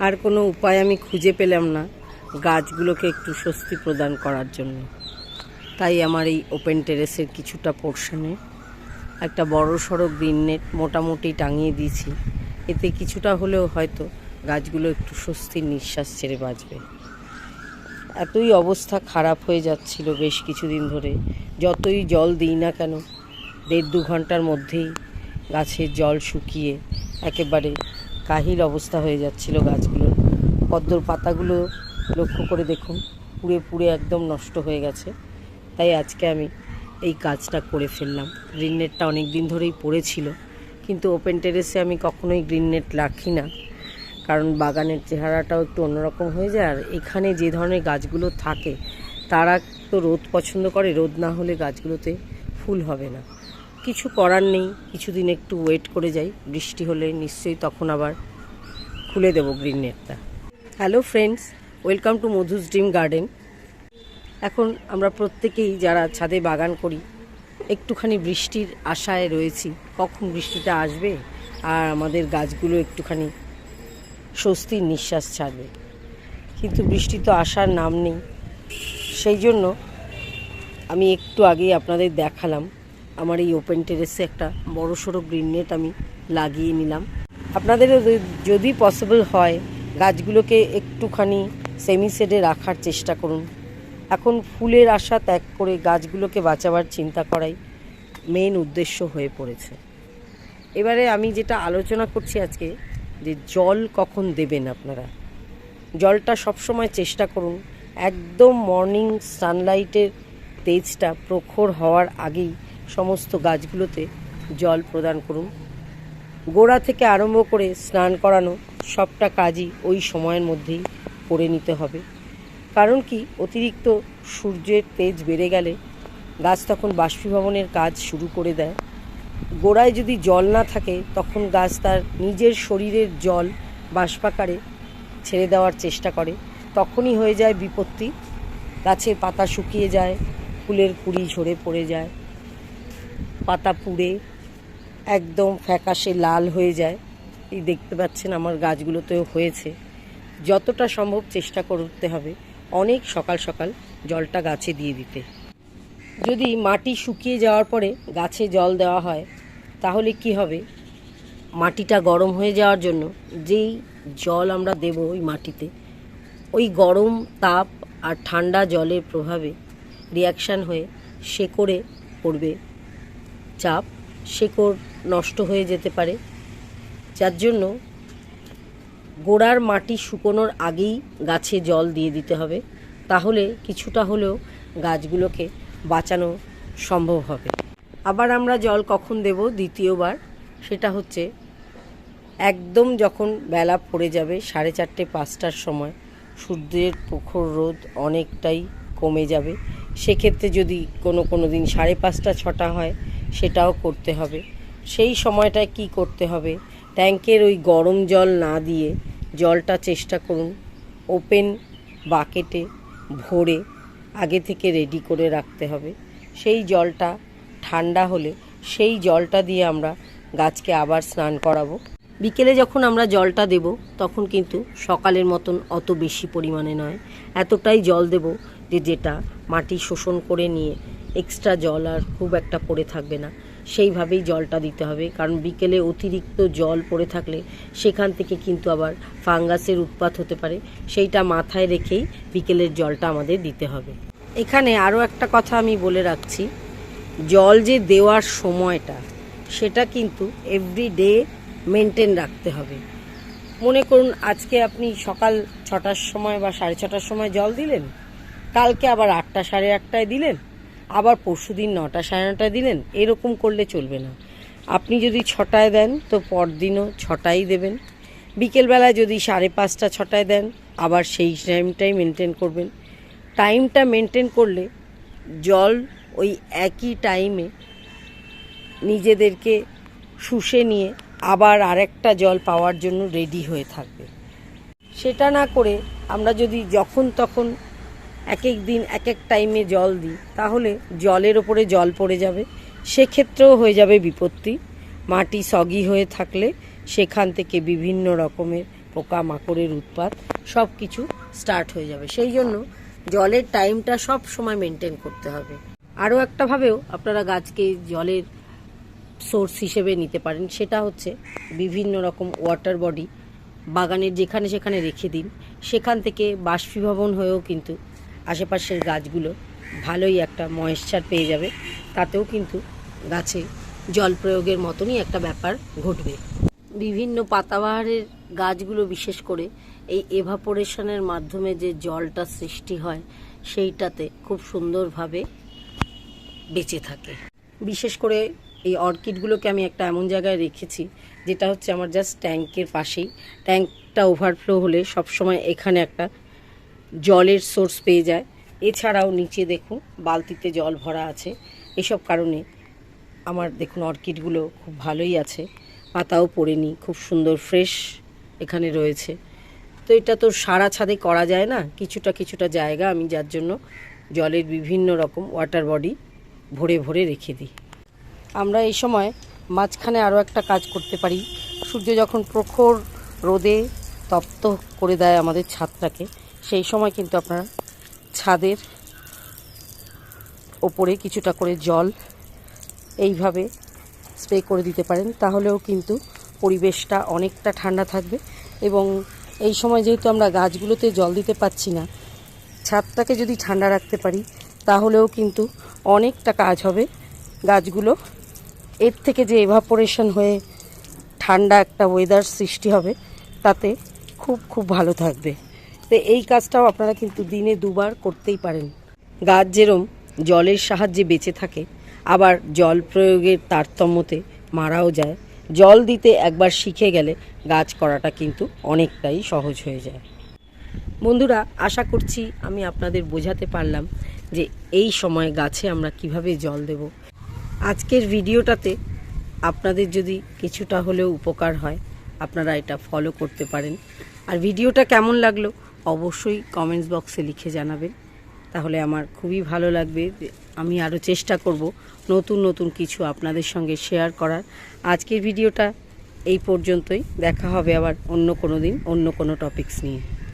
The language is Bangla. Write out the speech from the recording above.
আর কোনো উপায় আমি খুঁজে পেলাম না গাছগুলোকে একটু স্বস্তি প্রদান করার জন্য। তাই আমার এই ওপেন টেরেসের কিছুটা পোর্শনে একটা বড় সড়ো গ্রিন নেট মোটামুটি টাঙিয়ে দিয়েছি। এতে কিছুটা হলেও হয়তো গাছগুলো একটু স্বস্তির নিঃশ্বাস ছেড়ে বাঁচবে। এতই অবস্থা খারাপ হয়ে যাচ্ছিল বেশ কিছুদিন ধরে। যতই জল দিই না কেন, দেড় দু ঘণ্টার মধ্যেই গাছের জল শুকিয়ে একেবারে কাহিল অবস্থা হয়ে যাচ্ছিল গাছগুলোর পদ্মর পাতাগুলো লক্ষ্য করে দেখুন, পুড়ে পুড়ে একদম নষ্ট হয়ে গেছে। তাই আজকে আমি এই কাজটা করে ফেললাম। গ্রিন নেটটা অনেক দিন ধরেই পড়েছিল, কিন্তু ওপেন টেরেসে আমি কখনোই গ্রিন নেট রাখি না। কারণ বাগানের চেহারাটাও একটু অন্যরকম হয়ে যায়, আর এখানে যে ধরনের গাছগুলো থাকে, তারা তো রোদ পছন্দ করে, রোদ না হলে গাছগুলোতে ফুল হবে না। কিছু করার নেই, কিছুদিন একটু ওয়েট করে যাই, বৃষ্টি হলে নিশ্চয়ই তখন আবার খুলে দেবো গ্রিন নেটটা। Hello friends welcome to Madhu's dream garden এখন আমরা প্রত্যেকেই যারা ছাদে বাগান করি, একটুখানি বৃষ্টির আশায় রয়েছি। কখন বৃষ্টিটা আসবে আর আমাদের গাছগুলো একটুখানি স্বস্তির নিঃশ্বাস ছাড়বে। কিন্তু বৃষ্টি তো আসার নাম নেই। সেই জন্য আমি একটু আগেই আপনাদের দেখালাম, আমার এই ওপেন টেরেসে একটা বড় সড়ো গ্রিন নেট আমি লাগিয়ে নিলাম। আপনাদেরও যদি- যদি পসিবল হয় গাছগুলোকে একটুখানি সেমি সেডে রাখার চেষ্টা করুন। এখন ফুলের আশা ত্যাগ করে গাছগুলোকে বাঁচাবার চিন্তা করাই মেন উদ্দেশ্য হয়ে পড়েছে। এবারে আমি যেটা আলোচনা করছি আজকে, যে জল কখন দেবেন আপনারা? জলটা সবসময় চেষ্টা করুন। একদম মর্নিং সানলাইটের তেজটা প্রখর হওয়ার আগেই সমস্ত গাছগুলোতে জল প্রদান করুন। গোড়া থেকে আরম্ভ করে স্নান করানো সবটা কাজই ওই সময়ের মধ্যেই করে নিতে হবে। কারণ কি, অতিরিক্ত সূর্যের তেজ বেড়ে গেলে গাছ তখন বাষ্পীভবনের কাজ শুরু করে দেয়। গোড়ায় যদি জল না থাকে, তখন গাছ তার নিজের শরীরের জল বাষ্পাকারে ছেড়ে দেওয়ার চেষ্টা করে। তখনই হয়ে যায় বিপত্তি। গাছের পাতা শুকিয়ে যায়, ফুলের কুড়ি ঝরে পড়ে যায়, পাতা পুড়ে একদম ফ্যাকাশে লাল হয়ে যায়। এই দেখতে পাচ্ছেন আমার গাছগুলোতেও হয়েছে। যতটা সম্ভব চেষ্টা করতে হবে অনেক সকাল সকাল জলটা গাছে দিয়ে দিতে। যদি মাটি শুকিয়ে যাওয়ার পরে গাছে জল দেওয়া হয়, তাহলে কি হবে? মাটিটা গরম হয়ে যাওয়ার জন্য যেই জল আমরা দেব ওই মাটিতে, ওই গরম তাপ আর ঠান্ডা জলের প্রভাবে রিয়াকশান হয়ে শেকড়ে পড়বে। চাপ শেকড় নষ্ট হয়ে যেতে পারে। যার জন্য গোড়ার মাটি শুকোনোর আগেই গাছে জল দিয়ে দিতে হবে, তাহলে কিছুটা হলেও গাছগুলোকে বাঁচানো সম্ভব হবে। আবার আমরা জল কখন দেব দ্বিতীয়বার, সেটা হচ্ছে একদম যখন বেলা পড়ে যাবে সাড়ে চারটে পাঁচটার সময়, সূর্যের প্রখর রোদ অনেকটাই কমে যাবে। সেক্ষেত্রে যদি কোনো কোনো দিন সাড়ে পাঁচটা ছটা হয়, সেটাও করতে হবে। সেই সময়টায় কি করতে হবে? ট্যাঙ্কের ওই গরম জল না দিয়ে জলটা চেষ্টা করুন। ওপেন বাকেটে ভরে আগে থেকে রেডি করে রাখতে হবে। সেই জলটা ঠান্ডা হলে সেই জলটা দিয়ে আমরা গাছকে আবার স্নান করাবো। বিকেলে যখন আমরা জলটা দেব, তখন কিন্তু সকালের মতন অত বেশি পরিমাণে নয়। এতটাই জল দেব যে যেটা মাটি শোষণ করে নিয়ে এক্সট্রা জল আর খুব একটা পড়ে থাকবে না। সেইভাবেই জলটা দিতে হবে। কারণ বিকেলে অতিরিক্ত জল পড়ে থাকলে সেখান থেকে কিন্তু আবার ফাঙ্গাসের উৎপাত হতে পারে। সেইটা মাথায় রেখেই বিকেলের জলটা আমাদের দিতে হবে। এখানে আরও একটা কথা আমি বলে রাখছি। জল যে দেওয়ার সময়টা, সেটা কিন্তু এভরি ডে মেনটেন রাখতে হবে। মনে করুন, আজকে আপনি সকাল ছটার সময় বা সাড়ে ছটার সময় জল দিলেন, কালকে আবার আটটা, সাড়ে আটটায় দিলেন আবার পরশুদিন নটা সাড়ে নটায় দিলেন, এরকম করলে চলবে না। আপনি যদি ছটায় দেন, তো পরদিনও ছটাই দেবেন। বিকেলবেলায় যদি সাড়ে পাঁচটা ছটায় দেন, আবার সেই টাইমটাই মেনটেন করবেন। টাইমটা মেনটেন করলে জল ওই একই টাইমে নিজেদেরকে শুষে নিয়ে আবার আরেকটা জল পাওয়ার জন্য রেডি হয়ে থাকবে। সেটা না করে আমরা যদি যখন তখন এক এক দিন এক এক টাইমে জল দিই। তাহলে জলের ওপরে জল পড়ে যাবে। সেক্ষেত্রেও হয়ে যাবে বিপত্তি। মাটি সগি হয়ে থাকলে সেখান থেকে বিভিন্ন রকমের পোকা মাকড়ের উৎপাত সব কিছু স্টার্ট হয়ে যাবে। সেই জন্য জলের টাইমটা সব সময় মেনটেন করতে হবে। আরও একটাভাবেও আপনারা গাছকে জলের সোর্স হিসেবে নিতে পারেন। সেটা হচ্ছে বিভিন্ন রকম ওয়াটার বডি বাগানের যেখানে সেখানে রেখে দিন। সেখান থেকে বাষ্পীভবন হয়েও কিন্তু আশেপাশের গাছগুলো ভালোই একটা ময়েশ্চার পেয়ে যাবে। তাতেও কিন্তু গাছে জল প্রয়োগের মতনই একটা ব্যাপার ঘটবে। বিভিন্ন পাতাবাহারের গাছগুলো বিশেষ করে এই এভাপোরেশনের মাধ্যমে যে জলটা সৃষ্টি হয়, সেইটাতে খুব সুন্দরভাবে বেঁচে থাকে। বিশেষ করে এই অর্কিডগুলোকে আমি একটা এমন জায়গায় রেখেছি, যেটা হচ্ছে আমার জাস্ট ট্যাঙ্কের পাশেই। ট্যাঙ্কটা ওভারফ্লো হলে সবসময় এখানে একটা জলের সোর্স পেয়ে যায়। এছাড়াও নিচে দেখুন, বালতিতে জল ভরা আছে। এসব কারণে আমার দেখুন অর্কিডগুলো খুব ভালোই আছে। পাতাও পড়েনি, খুব সুন্দর ফ্রেশ এখানে রয়েছে। তো এটা তো সারা ছাদে করা যায় না, কিছুটা কিছুটা জায়গা আমি যার জন্য জলের বিভিন্ন রকম ওয়াটার বডি ভরে ভরে রেখে দিই। আমরা এই সময় মাঝখানে আরও একটা কাজ করতে পারি। সূর্য যখন প্রখর রোদে তপ্ত করে দেয় আমাদের ছাদটাকে সেই সময় কিন্তু আপনারা ছাদের ওপরে কিছুটা করে জল এইভাবে স্প্রে করে দিতে পারেন, তাহলেও কিন্তু পরিবেশটা অনেকটা ঠান্ডা থাকবে। এবং এই সময় যেহেতু আমরা গাছগুলোতে জল দিতে পাচ্ছি না, ছাদটাকে যদি ঠান্ডা রাখতে পারি, তাহলেও কিন্তু অনেকটা কাজ হবে। গাছগুলো এর থেকে যে এভাপোরেশন হয়ে ঠান্ডা একটা ওয়েদার সৃষ্টি হবে, তাতে খুব খুব ভালো থাকবে। তো এই কাজটাও আপনারা কিন্তু দিনে দুবার করতেই পারেন। গাছ যেরম জলের সাহায্যে বেঁচে থাকে, আবার জল প্রয়োগের তারতম্যতে মারাও যায়। জল দিতে একবার শিখে গেলে গাছ করাটা কিন্তু অনেকটাই সহজ হয়ে যায়। বন্ধুরা, আশা করছি আমি আপনাদের বোঝাতে পারলাম যে এই সময় গাছে আমরা কীভাবে জল দেব। আজকের ভিডিওটাতে আপনাদের যদি কিছুটা হলেও উপকার হয়, আপনারা এটা ফলো করতে পারেন। আর ভিডিওটা কেমন লাগল অবশ্যই কমেন্টস বক্সে লিখে জানাবেন। তাহলে আমার খুবই ভালো লাগবে আমি আরও চেষ্টা করব নতুন নতুন কিছু আপনাদের সঙ্গে শেয়ার করার। আজকের ভিডিওটা এই পর্যন্তই। দেখা হবে আবার অন্য কোনো দিন, অন্য কোনো টপিকস নিয়ে।